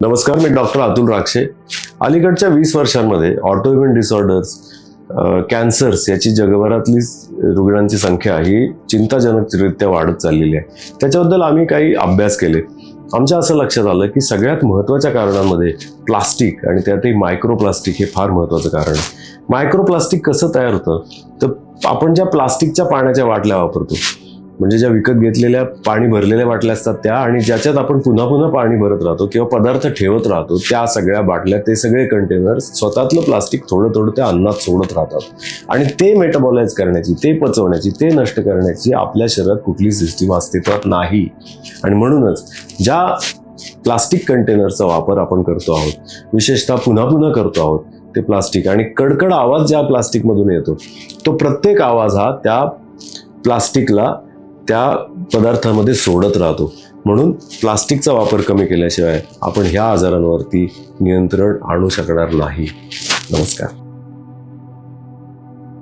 नमस्कार मी डॉक्टर अतुल राक्षे. अलीकडच्या वीस वर्षांमध्ये ऑटोइम्युन डिसऑर्डर्स कॅन्सर्स याची जगभरातली रुग्णांची संख्या ही चिंताजनकरित्या वाढत चाललेली आहे. त्याच्याबद्दल आम्ही काही अभ्यास केले. आमच्या असं लक्षात आलं की सगळ्यात महत्त्वाच्या कारणांमध्ये प्लास्टिक आणि त्यातही मायक्रोप्लास्टिक हे फार महत्त्वाचं कारण आहे. मायक्रोप्लास्टिक कसं तयार होतं? तर आपण ज्या प्लास्टिकच्या पाण्याच्या बाटल्या वापरतो म्हणजे ज्या विकत घेतलेल्या पाणी भरलेल्या बाटल्या असतात त्या आणि ज्याच्यात आपण पुन्हा पुन्हा पाणी भरत राहतो किंवा पदार्थ ठेवत राहतो त्या सगळ्या बाटल्या ते सगळे कंटेनर स्वतःतलं प्लास्टिक थोडं थोडं त्या अन्नात सोडत राहतात. आणि ते मेटाबॉलाइज करण्याची ते पचवण्याची ते नष्ट करण्याची आपल्या शरीरात कुठली सिस्टीम अस्तित्वात नाही. आणि म्हणूनच ज्या प्लास्टिक कंटेनरचा वापर आपण करतो आहोत विशेषतः पुन्हा पुन्हा करतो आहोत ते प्लास्टिक आणि कडकड आवाज ज्या प्लास्टिकमधून येतो तो प्रत्येक आवाज हा त्या प्लास्टिकला त्या पदार्थामध्ये सोडत राहतो. म्हणून प्लास्टिकचा वापर कमी केल्याशिवाय आपण ह्या आजारांवरती नियंत्रण आणू शकणार नाही. नमस्कार.